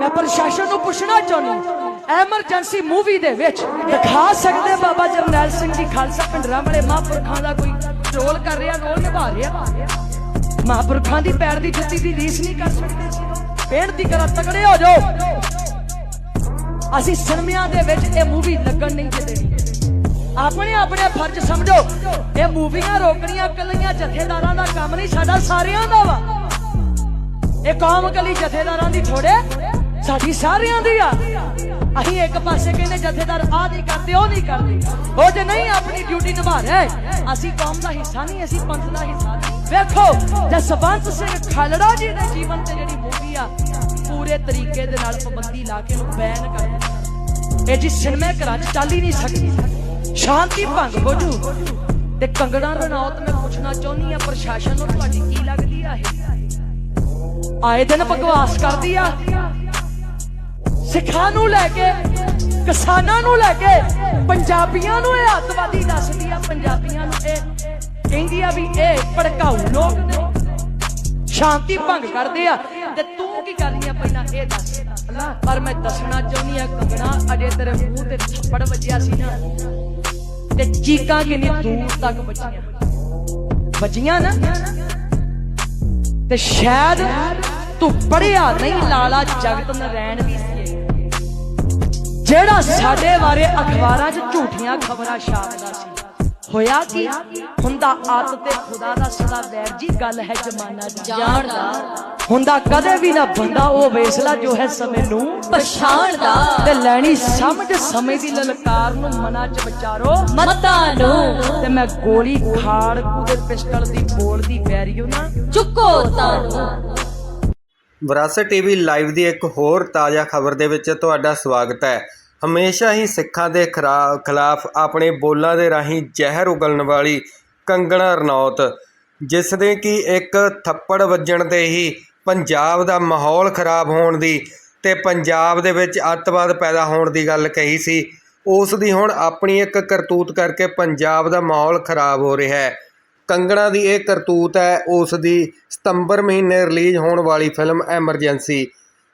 ਮੈਂ ਪ੍ਰਸ਼ਾਸਨ ਨੂੰ ਪੁੱਛਣਾ ਚਾਹੁੰਦੀ ਐਮਰਜੈਂਸੀ ਮੂਵੀ ਦੇ ਵਿੱਚ ਦਿਖਾ ਸਕਦੇ ਬਾਬਾ ਜਰਨੈਲ ਸਿੰਘ ਜੀ ਖਾਲਸਾ ਪਿੰਡਰਾਂ ਵਾਲੇ ਮਹਾਂਪੁਰਖਾਂ ਦਾ ਕੋਈ ਰੋਲ ਕਰ ਰਿਹਾ, ਰੋਲ ਨਿਭਾ ਰਿਹਾ? ਮਹਾਂਪੁਰਖਾਂ ਦੀ ਪੈਰ ਦੀ ਜੁੱਤੀ ਦੀ ਰੀਸ ਨਹੀਂ ਕਰ ਸਕਦੇ ਸੀ ਬੇਨਤੀ ਕਰਾਂ ਤਗੜੇ ਹੋ ਜਾਓ। ਅਸੀਂ ਸਿਨਮਿਆਂ ਦੇ ਵਿੱਚ ਇਹ ਮੂਵੀ ਲੱਗਣ ਨਹੀਂ ਦੇਣੀ ਆਪਣੇ ਆਪਣੇ ਫਰਜ਼ ਸਮਝੋ, ਇਹ ਮੂਵੀਆਂ ਰੋਕਣੀਆਂ ਕੱਲੀਆਂ ਜਥੇਦਾਰਾਂ ਦਾ ਕੰਮ ਨਹੀਂ, ਸਾਡਾ ਸਾਰਿਆਂ ਦਾ ਵਾ। ਇਹ ਕੌਮ ਕਲੀ ਜਥੇਦਾਰਾਂ ਦੀ ਥੋੜੇ ਸਾਡੀ ਸਾਰਿਆਂ ਦੀ ਆ। ਅਸੀਂ ਇੱਕ ਪਾਸੇ ਕਹਿੰਦੇ ਜਥੇਦਾਰ ਆਹ ਨਹੀਂ ਕਰਦੇ, ਉਹ ਨਹੀਂ ਕਰਦੇ। ਉਹ ਜੇ ਨਹੀਂ ਆਪਣੀ ਡਿਊਟੀ ਨਿਭਾ ਰਹੇ, ਅਸੀਂ ਕੌਮ ਦਾ ਹਿੱਸਾ ਨਹੀਂ, ਅਸੀਂ ਪੰਥ ਦਾ ਹਿੱਸਾ ਵੇਖੋ ਜਸਵੰਤ ਸਿੰਘ ਖਾਲੜਾ ਜੀ ਦੇ ਜੀਵਨ ਤੇ ਜਿਹੜੀ ਮੂਵੀ ਆ, ਪੂਰੇ ਤਰੀਕੇ ਦੇ ਨਾਲ ਪਾਬੰਦੀ ਲਾ ਕੇ ਉਹਨੂੰ ਬੈਨ ਕਰ ਦਿੱਤਾ। ਇਹ ਜੀ ਸਿਨੇਮੇ ਘਰਾਂ 'ਚ ਚੱਲ ਹੀ ਨਹੀਂ ਸਕਦੀ। ਸ਼ਾਂਤੀ ਭੰਗ ਹੋ ਜੂ। ਤੇ ਕੰਗਣਾ ਰਣੌਤ ਮੈਂ ਪੁੱਛਣਾ ਚਾਹੁੰਦੀ ਆ ਪ੍ਰਸ਼ਾਸਨ ਨੂੰ ਤੁਹਾਡੀ ਕੀ ਲੱਗਦੀ ਆ ਇਹ? ਆਏ ਦਿਨ ਬਕਵਾਸ ਕਰਦੀ ਆ। ਸਿੱਖਾਂ ਨੂੰ ਲੈ ਕੇ, ਕਿਸਾਨਾਂ ਨੂੰ ਲੈ ਕੇ, ਪੰਜਾਬੀਆਂ ਨੂੰ ਇਹ ਅੱਤਵਾਦੀ ਦੱਸਦੀ ਆ, ਪੰਜਾਬੀਆਂ ਨੂੰ ਇਹ ਕਹਿੰਦੀ ਆ ਵੀ ਇਹ ਭੜਕਾਊ ਲੋਕ ਨੇ। ਸ਼ਾਂਤੀ ਭੰਗ ਕਰਦੇ ਆ। ਤੇ ਤੂੰ ਕੀ ਕਰਨੀ ਆ ਪਹਿਲਾਂ ਇਹ ਦੱਸ। ਪਰ ਮੈਂ ਦੱਸਣਾ ਚਾਹੁੰਦੀ ਆ, ਕੰਗਣਾ, ਅਜੇ ਤੇਰੇ ਮੂੰਹ ਤੇ ਥੱਪੜ ਵੱਜਿਆ ਸੀ ਨਾ। ਤੇ ਚੀਕਾਂ ਕਿੰਨੀ ਦੂਰ ਤੱਕ ਵੱਜੀਆਂ। ਵੱਜੀਆਂ ਨਾ। ਤੇ ਸ਼ਾਇਦ ਤੂੰ ਪੜਿਆ ਨਹੀਂ, ਲਾਲਾ ਜਗਤ ਨਰੈਣ ਵੀ ਜਿਹੜਾ ਸਾਡੇ ਬਾਰੇ ਅਖਬਾਰਾਂ 'ਚ ਝੂਠੀਆਂ ਖਬਰਾਂ ਛਾਪਦਾ ਸੀ। ਹੋਇਆ ਕੀ? ਹੁੰਦਾ ਆਤ ਤੇ ਖੁਦਾ ਦਾ ਸਦਾ ਵੈਰ ਜੀ ਗੱਲ ਹੈ ਜਮਾਨਾ ਜਾਣਦਾ। ਹੁੰਦਾ ਕਦੇ ਵੀ ਨਾ ਬੰਦਾ ਉਹ ਵੇਸਲਾ ਜੋ ਹੈ ਸਮੇਂ ਨੂੰ ਪਛਾਣਦਾ। ਤੇ ਲੈਣੀ ਸਮਝ ਸਮੇਂ ਦੀ ਲਲਕਾਰ ਨੂੰ ਮਨਾਂ 'ਚ ਵਿਚਾਰੋ ਮਤਾਂ ਨੂੰ। ਤੇ ਮੈਂ ਗੋਲੀ ਖਾੜ ਕੂਦੇ ਪਿਸਟਲ ਦੀ ਬੋਲਦੀ ਬੈਰੀਓ ਨਾ ਚੁੱਕੋ ਤਾਂ ਵਿਰਾਸਤ ਟੀਵੀ ਲਾਈਵ ਦੀ ਇੱਕ ਹੋਰ ਤਾਜ਼ਾ ਖਬਰ ਦੇ ਵਿੱਚ ਤੁਹਾਡਾ ਸਵਾਗਤ ਹੈ। ਹਮੇਸ਼ਾ ਹੀ ਸਿੱਖਾਂ ਦੇ ਖਰਾ- ਖਿਲਾਫ ਆਪਣੇ ਬੋਲਾਂ ਦੇ ਰਾਹੀਂ ਜ਼ਹਿਰ ਉਗਲਣ ਵਾਲੀ ਕੰਗਣਾ ਰਣੌਤ ਜਿਸ ਦੇ ਕਿ ਇੱਕ ਥੱਪੜ ਵੱਜਣ 'ਤੇ ਹੀ ਪੰਜਾਬ ਦਾ ਮਾਹੌਲ ਖਰਾਬ ਹੋਣ ਦੀ ਤੇ ਪੰਜਾਬ ਦੇ ਵਿੱਚ ਅੱਤਵਾਦ ਪੈਦਾ ਹੋਣ ਦੀ ਗੱਲ ਕਹੀ ਸੀ, ਉਸ ਦੀ ਹੁਣ ਆਪਣੀ ਇੱਕ ਕਰਤੂਤ ਕਰਕੇ ਪੰਜਾਬ ਦਾ ਮਾਹੌਲ ਖਰਾਬ ਹੋ ਰਿਹਾ ਹੈ। ਕੰਗਣਾ ਦੀ ਇਹ ਕਰਤੂਤ ਹੈ, ਉਸ ਦੀ ਸਤੰਬਰ ਮਹੀਨੇ ਰਿਲੀਜ਼ ਹੋਣ ਵਾਲੀ ਫਿਲਮ ਐਮਰਜੈਂਸੀ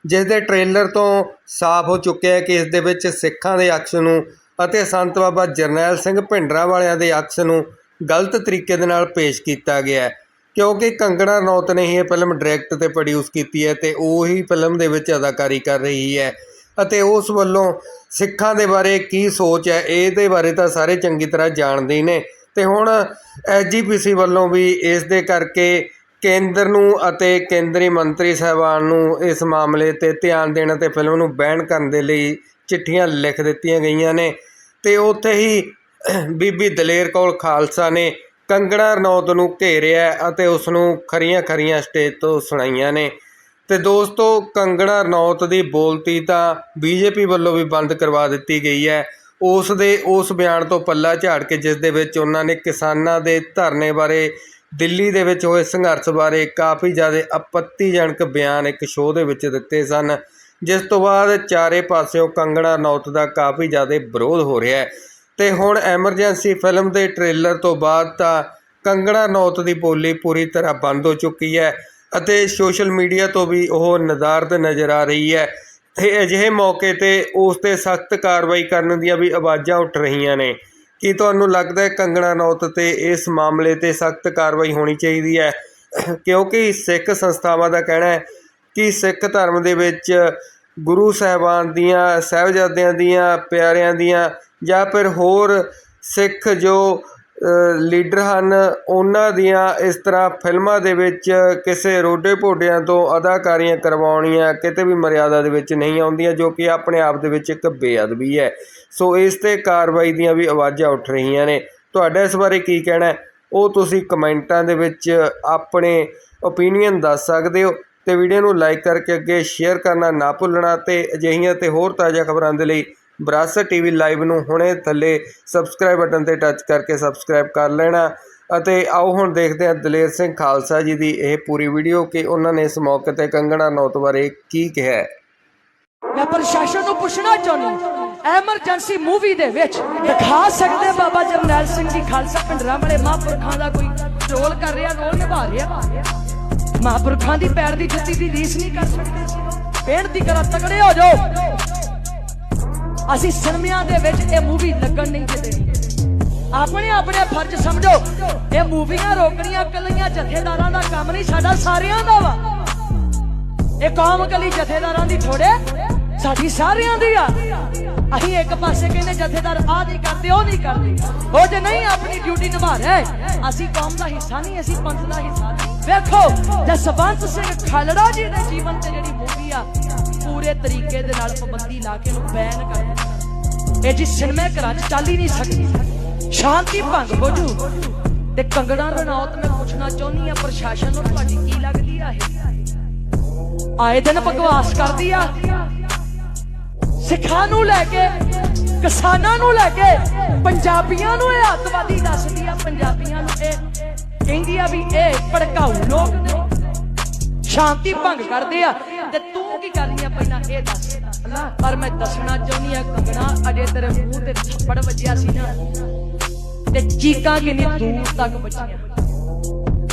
ਜਿਸ ਦੇ ਟ੍ਰੇਲਰ ਤੋਂ ਸਾਫ਼ ਹੋ ਚੁੱਕਿਆ ਹੈ ਕਿ ਇਸ ਦੇ ਵਿੱਚ ਸਿੱਖਾਂ ਦੇ ਅਕਸ ਨੂੰ ਅਤੇ ਸੰਤ ਬਾਬਾ ਜਰਨੈਲ ਸਿੰਘ ਭਿੰਡਰਾਂ ਵਾਲਿਆਂ ਦੇ ਅਕਸ ਨੂੰ ਗਲਤ ਤਰੀਕੇ ਦੇ ਨਾਲ ਪੇਸ਼ ਕੀਤਾ ਗਿਆ ਹੈ। ਕਿਉਂਕਿ ਕੰਗਣਾ ਰਣੌਤ ਨੇ ਹੀ ਇਹ ਫਿਲਮ ਡਾਇਰੈਕਟ ਤੇ ਪ੍ਰੋਡਿਊਸ ਕੀਤੀ ਹੈ ਤੇ ਉਹ ਹੀ ਫਿਲਮ ਦੇ ਵਿੱਚ ਅਦਾਕਾਰੀ ਕਰ ਰਹੀ ਹੈ ਅਤੇ ਉਸ ਵੱਲੋਂ ਸਿੱਖਾਂ ਦੇ ਬਾਰੇ ਕੀ ਸੋਚ ਹੈ, ਇਹਦੇ ਬਾਰੇ ਤਾਂ ਸਾਰੇ ਚੰਗੀ ਤਰ੍ਹਾਂ ਜਾਣਦੇ ਹੀ ਨੇ। ਤੇ ਹੁਣ ਐਸਜੀਪੀਸੀ ਵੱਲੋਂ ਵੀ ਇਸ ਦੇ ਕਰਕੇ ਕੇਂਦਰ ਨੂੰ ਅਤੇ ਕੇਂਦਰੀ ਮੰਤਰੀ ਸਾਹਿਬਾਨ ਨੂੰ ਇਸ ਮਾਮਲੇ ਤੇ ਧਿਆਨ ਦੇਣ ਅਤੇ ਫਿਲਮ ਨੂੰ ਬੈਨ ਕਰਨ ਦੇ ਲਈ ਚਿੱਠੀਆਂ ਲਿਖ ਦਿੱਤੀਆਂ ਗਈਆਂ ਨੇ। ਤੇ ਉੱਥੇ ਹੀ ਬੀਬੀ ਦਲੇਰ ਕੌਰ ਖਾਲਸਾ ਨੇ ਕੰਗਣਾ ਰਣੌਤ ਨੂੰ ਘੇਰਿਆ ਅਤੇ ਉਸ ਨੂੰ ਖਰੀਆਂ ਖਰੀਆਂ ਸਟੇਜ ਤੋਂ ਸੁਣਾਈਆਂ ਨੇ। ਤੇ ਦੋਸਤੋ, ਕੰਗਣਾ ਰਣੌਤ ਦੀ ਬੋਲਤੀ ਤਾਂ ਬੀਜੇਪੀ ਵੱਲੋਂ ਵੀ ਬੰਦ ਕਰਵਾ ਦਿੱਤੀ ਗਈ ਹੈ। ਉਸ ਦੇ ਉਸ ਬਿਆਨ ਤੋਂ ਪੱਲਾ ਝਾੜ ਕੇ ਜਿਸ ਦੇ ਵਿੱਚ ਉਹਨਾਂ ਨੇ ਕਿਸਾਨਾਂ ਦੇ ਧਰਨੇ ਬਾਰੇ ਦਿੱਲੀ ਦੇ ਵਿੱਚ ਹੋਏ ਸੰਘਰਸ਼ ਬਾਰੇ ਕਾਫੀ ਜ਼ਿਆਦਾ ਆਪੱਤੀਜਨਕ ਬਿਆਨ ਇੱਕ ਸ਼ੋਅ ਦੇ ਵਿੱਚ ਦਿੱਤੇ ਸਨ, ਜਿਸ ਤੋਂ ਬਾਅਦ ਚਾਰੇ ਪਾਸਿਓਂ ਕੰਗਣਾ ਨੌਤ ਦਾ ਕਾਫੀ ਜ਼ਿਆਦਾ ਵਿਰੋਧ ਹੋ ਰਿਹਾ ਹੈ। ਤੇ ਹੁਣ ਐਮਰਜੈਂਸੀ ਫਿਲਮ ਦੇ ਟ੍ਰੇਲਰ ਤੋਂ ਬਾਅਦ ਤਾਂ ਕੰਗਣਾ ਨੌਤ ਦੀ ਬੋਲੀ ਪੂਰੀ ਤਰ੍ਹਾਂ ਬੰਦ ਹੋ ਚੁੱਕੀ ਹੈ ਅਤੇ ਸੋਸ਼ਲ ਮੀਡੀਆ ਤੋਂ ਵੀ ਉਹ ਨਦਾਰਦ ਨਜ਼ਰ ਆ ਰਹੀ ਹੈ। ਤੇ ਅਜਿਹੇ ਮੌਕੇ ਤੇ ਉਸ ਤੇ ਸਖਤ ਕਾਰਵਾਈ ਕਰਨ ਦੀਆਂ ਵੀ ਆਵਾਜ਼ਾਂ ਉੱਠ ਰਹੀਆਂ ਨੇ। ਕੀ ਤੁਹਾਨੂੰ ਲੱਗਦਾ ਹੈ ਕੰਗਣਾ ਨੌਤ ਤੇ ਇਸ ਮਾਮਲੇ ਤੇ ਸਖਤ ਕਾਰਵਾਈ ਹੋਣੀ ਚਾਹੀਦੀ ਹੈ? ਕਿਉਂਕਿ ਸਿੱਖ ਸੰਸਥਾਵਾਂ ਦਾ ਕਹਿਣਾ ਹੈ ਕਿ ਸਿੱਖ ਧਰਮ ਦੇ ਵਿੱਚ ਗੁਰੂ ਸਾਹਿਬਾਨ ਦੀਆਂ, ਸਾਹਿਬਜ਼ਾਦਿਆਂ ਦੀਆਂ, ਪਿਆਰਿਆਂ ਦੀਆਂ ਜਾਂ ਫਿਰ ਹੋਰ ਸਿੱਖ ਜੋ ਲੀਡਰ ਹਨ। ਉਹਨਾਂ ਦੀਆਂ ਇਸ ਤਰ੍ਹਾਂ ਫਿਲਮਾਂ ਦੇ ਵਿੱਚ ਕਿਸੇ ਰੋਡੇ ਭੋਡਿਆਂ ਤੋਂ ਅਦਾਕਾਰੀਆਂ ਕਰਵਾਉਣੀਆਂ ਕਿਤੇ ਵੀ ਮਰਿਆਦਾ ਦੇ ਵਿੱਚ ਨਹੀਂ ਆਉਂਦੀਆਂ, ਜੋ ਕਿ ਆਪਣੇ ਆਪ ਦੇ ਵਿੱਚ ਇੱਕ ਬੇਅਦਬੀ ਹੈ। ਸੋ ਇਸ ਤੇ ਕਾਰਵਾਈ ਦੀਆਂ ਵੀ ਆਵਾਜ਼ਾਂ ਉੱਠ ਰਹੀਆਂ ਨੇ। ਤੁਹਾਡਾ ਇਸ ਬਾਰੇ ਕੀ ਕਹਿਣਾ ਉਹ ਤੁਸੀਂ ਕਮੈਂਟਾਂ ਦੇ ਵਿੱਚ ਆਪਣੇ ਓਪੀਨੀਅਨ ਦੱਸ ਸਕਦੇ ਹੋ ਤੇ ਵੀਡੀਓ ਨੂੰ ਲਾਈਕ ਕਰਕੇ ਅੱਗੇ ਸ਼ੇਅਰ ਕਰਨਾ ਨਾ ਭੁੱਲਣਾ ਤੇ ਅਜਿਹੀਆਂ ਤੇ ਹੋਰ ਤਾਜ਼ਾ ਖਬਰਾਂ ਦੇ ਲਈ ਵਿਰਾਸਤ ਟੀਵੀ ਲਾਈਵ ਨੂੰ ਹੁਣੇ ਥੱਲੇ ਸਬਸਕ੍ਰਾਈਬ ਬਟਨ ਤੇ ਟੱਚ ਕਰਕੇ ਸਬਸਕ੍ਰਾਈਬ ਕਰ ਲੈਣਾ। ਅਤੇ ਆਓ ਹੁਣ ਦੇਖਦੇ ਹਾਂ ਦਲੇਰ ਸਿੰਘ ਖਾਲਸਾ ਜੀ ਦੀ ਇਹ ਪੂਰੀ ਵੀਡੀਓ ਕਿ ਉਹਨਾਂ ਨੇ ਇਸ ਮੌਕੇ ਤੇ ਕੰਗਣਾ ਨੌਤ ਬਾਰੇ ਕੀ ਕਿਹਾ ਮੈਂ ਪ੍ਰਸ਼ਾਸਨ ਨੂੰ ਪੁੱਛਣਾ ਚਾਹੁੰਦੀ ਐਮਰਜੈਂਸੀ ਮੂਵੀ ਦੇ ਵਿੱਚ ਦਿਖਾ ਸਕਦੇ ਬਾਬਾ ਜਰਨੈਲ ਸਿੰਘ ਜੀ ਖਾਲਸਾ ਪਿੰਡਰਾਂ ਵਾਲੇ ਮਹਾਂਪੁਰਖਾਂ ਦਾ ਕੋਈ ਰੋਲ ਕਰ ਰਿਹਾ, ਰੋਲ ਨਿਭਾ ਰਿਹਾ? ਮਹਾਂਪੁਰਖਾਂ ਦੀ ਪੈਰ ਦੀ ਜੁੱਤੀ ਦੀ ਰੀਸ ਨਹੀਂ ਕਰ ਸਕਦੇ। ਸੀ ਬੇਨਤੀ ਕਰਾਂ ਤਗੜੇ ਹੋ ਜਾਓ। ਅਸੀਂ ਸਿਨੇਮਿਆਂ ਦੇ ਵਿੱਚ ਇਹ ਮੂਵੀ ਲੱਗਣ ਨਹੀਂ ਦਿੰਦੇ ਆਪਣੇ ਆਪਣੇ ਫਰਜ਼ ਸਮਝੋ, ਇਹ ਮੂਵੀਆਂ ਰੋਕਣੀਆਂ ਕੱਲੀਆਂ ਜਥੇਦਾਰਾਂ ਦਾ ਕੰਮ ਨਹੀਂ, ਸਾਡਾ ਸਾਰਿਆਂ ਦਾ ਵਾ। ਇਹ ਕੌਮ ਕਲੀ ਜਥੇਦਾਰਾਂ ਦੀ ਥੋੜੇ ਸਾਡੀ ਸਾਰਿਆਂ ਦੀ ਆ। ਅਸੀਂ ਇੱਕ ਪਾਸੇ ਕਹਿੰਦੇ ਜਥੇਦਾਰ ਆਹ ਨਹੀਂ ਕਰਦੇ, ਉਹ ਨਹੀਂ ਕਰਦੇ। ਉਹ ਜੇ ਨਹੀਂ ਆਪਣੀ ਡਿਊਟੀ ਨਿਭਾ ਰਹੇ, ਅਸੀਂ ਕੌਮ ਦਾ ਹਿੱਸਾ ਨਹੀਂ, ਅਸੀਂ ਪੰਥ ਦਾ ਹਿੱਸਾ ਨਹੀਂ। ਵੇਖੋ ਜਸਵੰਤ ਸਿੰਘ ਖਾਲੜਾ ਜੀ ਦੇ ਜੀਵਨ ਤੇ ਜਿਹੜੀ ਮੂਵੀ ਆ, ਪੂਰੇ ਤਰੀਕੇ ਦੇ ਨਾਲ ਪਾਬੰਦੀ ਲਾ ਕੇ ਉਹਨੂੰ ਬੈਨ ਕਰ ਦਿੱਤਾ। ਇਹ ਜੀ ਸਿਨੇਮੇ ਘਰਾਂ 'ਚ ਚੱਲ ਹੀ ਨਹੀਂ ਸਕਦੀ। ਸ਼ਾਂਤੀ ਭੰਗ ਹੋ ਜੂ। ਤੇ ਕੰਗਣਾ ਰਣੌਤ ਮੈਂ ਪੁੱਛਣਾ ਚਾਹੁੰਦੀ ਆ ਪ੍ਰਸ਼ਾਸਨ ਨੂੰ ਤੁਹਾਡੀ ਕੀ ਲੱਗਦੀ ਆ ਇਹ? ਆਏ ਦਿਨ ਬਕਵਾਸ ਕਰਦੀ ਆ। ਸਿੱਖਾਂ ਨੂੰ ਲੈ ਕੇ, ਕਿਸਾਨਾਂ ਨੂੰ ਲੈ ਕੇ, ਪੰਜਾਬੀਆਂ ਨੂੰ ਇਹ ਅੱਤਵਾਦੀ ਦੱਸਦੀ ਆ, ਪੰਜਾਬੀਆਂ ਨੂੰ ਇਹ ਕਹਿੰਦੀ ਆ ਵੀ ਇਹ ਭੜਕਾਊ ਲੋਕ ਨੇ। ਸ਼ਾਂਤੀ ਭੰਗ ਕਰਦੇ ਆ। ਤੇ ਤੂੰ ਕੀ ਕਰਨੀ ਆ ਪਹਿਲਾਂ ਇਹ ਦੱਸ। ਪਰ ਮੈਂ ਦੱਸਣਾ ਚਾਹੁੰਦੀ ਆ ਕੰਗਣਾ, ਅਜੇ ਤੇਰੇ ਮੂੰਹ ਤੇ ਥੱਪੜ ਵੱਜਿਆ ਸੀ ਨਾ। ਤੇ ਚੀਕਾਂ ਕਿੰਨੀ ਦੂਰ ਤੱਕ ਵੱਜੀਆਂ।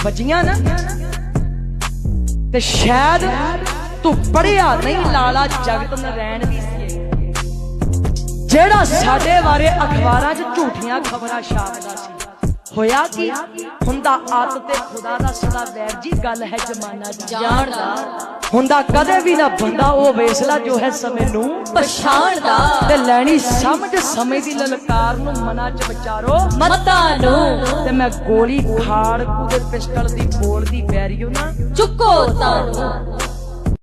ਵੱਜੀਆਂ ਨਾ। ਤੇ ਸ਼ਾਇਦ ਤੂੰ ਪੜਿਆ ਨਹੀਂ, ਲਾਲਾ ਜਗਤ ਨਰੈਣ ਦੀ ਸੀ ਜਿਹੜਾ ਸਾਡੇ ਬਾਰੇ ਅਖਬਾਰਾਂ 'ਚ ਝੂਠੀਆਂ ਖਬਰਾਂ ਛਾਪਦਾ ਸੀ। ਹੋਇਆ ਕੀ? ਹੁੰਦਾ ਆਤ ਤੇ ਖੁਦਾ ਦਾ ਸਦਾ ਵੈਰ ਜੀ ਗੱਲ ਹੈ ਜਮਾਨਾ ਜਾਣਦਾ। ਹੁੰਦਾ ਕਦੇ ਵੀ ਨਾ ਬੰਦਾ ਉਹ ਵੇਸਲਾ ਜੋ ਹੈ ਸਮੇਂ ਨੂੰ ਪਛਾਣਦਾ। ਤੇ ਲੈਣੀ ਸਮਝ ਸਮੇਂ ਦੀ ਲਲਕਾਰ ਨੂੰ ਮਨਾਂ 'ਚ ਵਿਚਾਰੋ ਮਤਾਂ ਨੂੰ। ਤੇ ਮੈਂ ਗੋਲੀ ਖਾੜ ਕੂ ਦੇ ਪਿਸਟਲ ਦੀ ਬੋਲ ਦੀ ਬੈਰੀਓ ਨਾ ਚੁੱਕੋ ਤਾਨੂੰ